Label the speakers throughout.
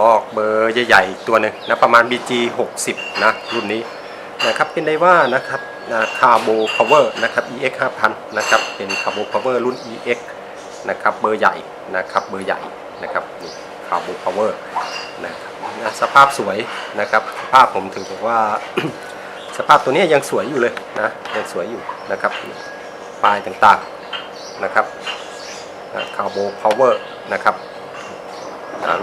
Speaker 1: ลอกเบอร์ใหญ่ๆตัวหนึ่งนะประมาณ BG 60นะรุ่นนี้นะครับเป็นไดว่านะครับคาร์โบพาวเวอร์นะครับ EX 5000นะครับเป็นคาร์โบพาวเวอร์รุ่น EX นะครับเบอร์ใหญ่นะครับเบอร์ใหญ่นะครับนี่คาร์โบพาวเวอร์นะครับนะสภาพสวยนะครับสภาพผมถือบอกว่าสภาพตัวนี้ยังสวยอยู่เลยนะยังสวยอยู่นะครับปลายต่างๆนะครับคาร์โบพาวเวอร์นะครับ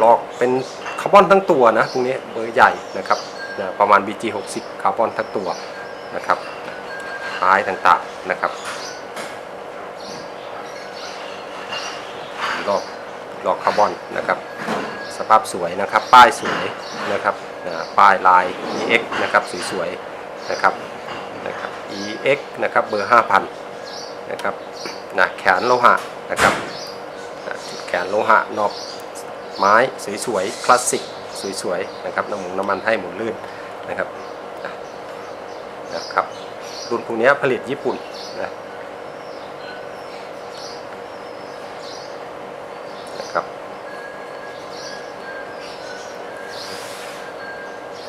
Speaker 1: ลอกเป็นคาร์บอนทั้งตัวนะตรงนี้เบอร์ใหญ่นะครับนะประมาณ BG 60 คาร์บอนทั้งตัวนะครับปลายต่างๆนะครับลอกลอกคาร์บอนนะครับ สภาพสวยนะครับ ป้ายสวยนะครับนะป้ายลาย EX นะครับสวยๆนะครับนะครับ EX นะครับเบอร์ 5,000นะครับนะแขนโลหะนะครับนะแขนโลหะนอก ไม้สวยๆคลาสสิกสวยๆนะครับน้ำมูน้ำมันให้หมุนลื่นนะครับนะครับรุ่นพวกนี้ผลิตญี่ปุ่นนะนะครับ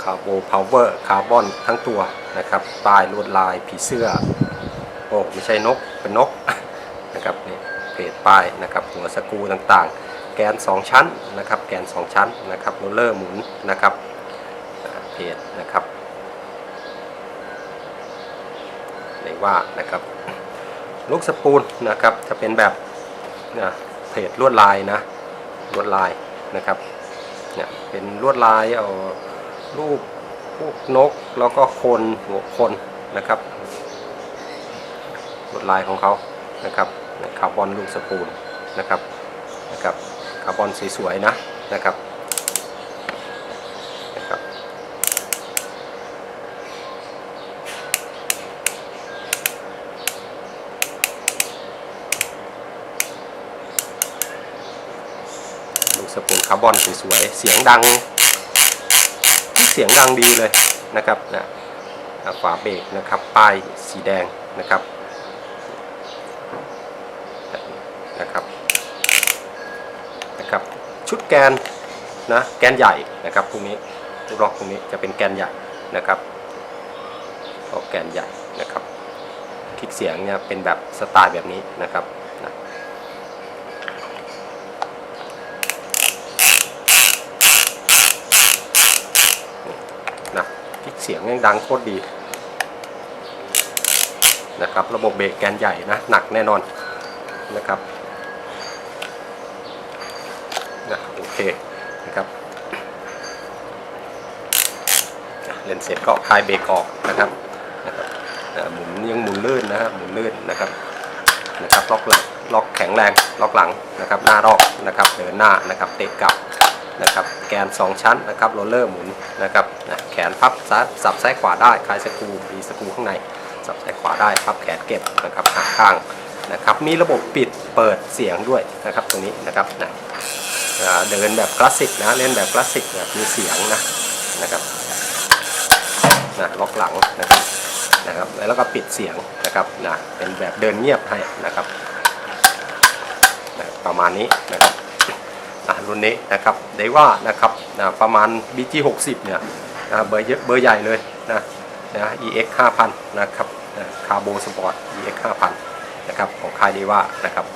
Speaker 1: คาร์โบพาวเวอร์คาร์บอนทั้งตัวนะครับป้ายลวดลายผีเสื้อโอ้ไม่ใช่นกเป็นนกนะครับนี่เพจป้ายนะครับหัวสกูต่างๆ แกน 2 ชั้นนะครับ แกน 2 ชั้นนะครับโรลเลอร์หมุนนะครับเพจนะครับเรียกว่านะครับลูกสปูลนะครับจะเป็นแบบนะเพจลวดลายนะลวดลายนะครับเนี่ยเป็นลวดลายเอารูปพวกนกแล้วก็คนหัวคนนะครับลวดลายของเขานะครับคาร์บอนลูกสปูลนะครับนะครับ คาร์บอนสวยๆนะนะครับนะครับ ลูกสปูลคาร์บอนสวยๆเสียงดัง เสียงดังดีเลยนะครับนะอ่าฝาเบรกนะครับ ป้ายสีแดงนะครับ นะครับชุดแกนนะแกนใหญ่นะครับพวกนี้ลูกล็อกพวกนี้จะเป็นแกนใหญ่นะครับออกแกนใหญ่นะครับคลิกเสียงเนี่ยเป็นแบบสไตล์แบบนี้นะครับนะนะคลิกเสียงยังดังโคตรดีนะครับระบบเบรกแกนใหญ่นะหนักแน่นอนนะครับ นะโอเคนะครับเล่นเสร็จก็คลายเบรกออกนะครับนะครับหมุนยังหมุนลื่นนะฮะหมุนลื่นนะครับนะครับล็อกหลังล็อกแข็งแรงล็อกหลังนะครับ หน้ารอบนะครับเดินหน้านะครับเตะกลับนะครับแกน 2 ชั้นนะครับโรลเลอร์หมุนนะครับแขนพับซับซ้ายขวาได้คลายสกูมีสกูข้างในสับซ้ายขวาได้พับแขนเก็บนะครับหักข้างนะครับมีระบบปิดเปิดเสียงด้วยนะครับตรงนี้นะครับนะ เดินแบบคลาสสิกนะเล่นแบบคลาสสิกแบบมีเสียงนะนะครับนะล็อกหลังนะครับนะครับ แล้วก็ปิดเสียงนะครับนะเป็นแบบเดินเงียบให้นะครับนะประมาณนี้นะครับอะรุ่นนี้นะครับได้ว่านะครับนะประมาณ BG 60 เนี่ยนะเบอร์เยอะเบอร์ใหญ่เลยนะนะ EX 5000 นะครับคาร์โบสปอร์ต EX 5000 นะครับของค่ายดีว่านะครับ